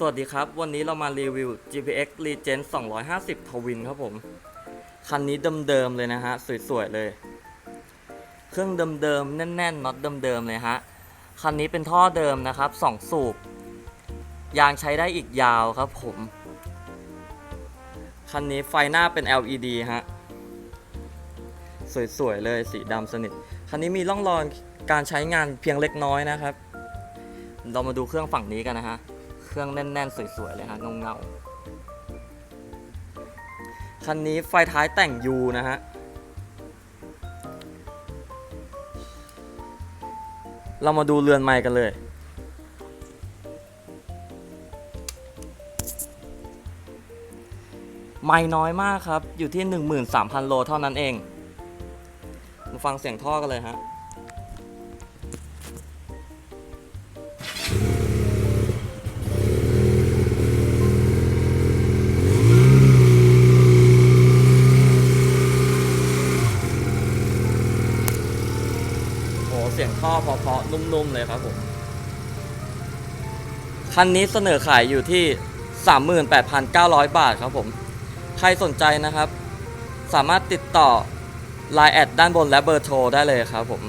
สวัสดีครับ วันนี้เรามารีวิว GPX Legend 250 Twin ครับผม คันนี้เดิมๆเลยนะฮะ สวยๆเลย เครื่องเดิมๆ แน่นๆน็อตเดิมๆเลยฮะ คันนี้เป็นท่อเดิมนะครับ 2 สูบ ยางใช้ได้อีกยาวครับผม คันนี้ไฟหน้าเป็น LED ฮะ สวยๆเลยสีดำสนิท คันนี้มีร่องรอยการใช้งานเพียงเล็กน้อยนะครับ เรามาดูเครื่องฝั่งนี้กันนะฮะ เครื่องแน่นๆ สวยๆ เลยฮะเงาๆ คันนี้ไฟท้ายแต่ง U นะฮะ เรามาดูเรือนไม้กันเลย ไม่น้อยมากครับ อยู่ที่ 13,000 โลเท่านั้นเอง มาฟังเสียงท่อกันเลยฮะ เสียงท่อเพาะๆนุ่มๆเลยครับผม คันนี้เสนอขายอยู่ที่ 38,900 บาทครับผม ใครสนใจนะครับ สามารถติดต่อ Line แอดด้านบนและเบอร์โทรได้เลยครับผม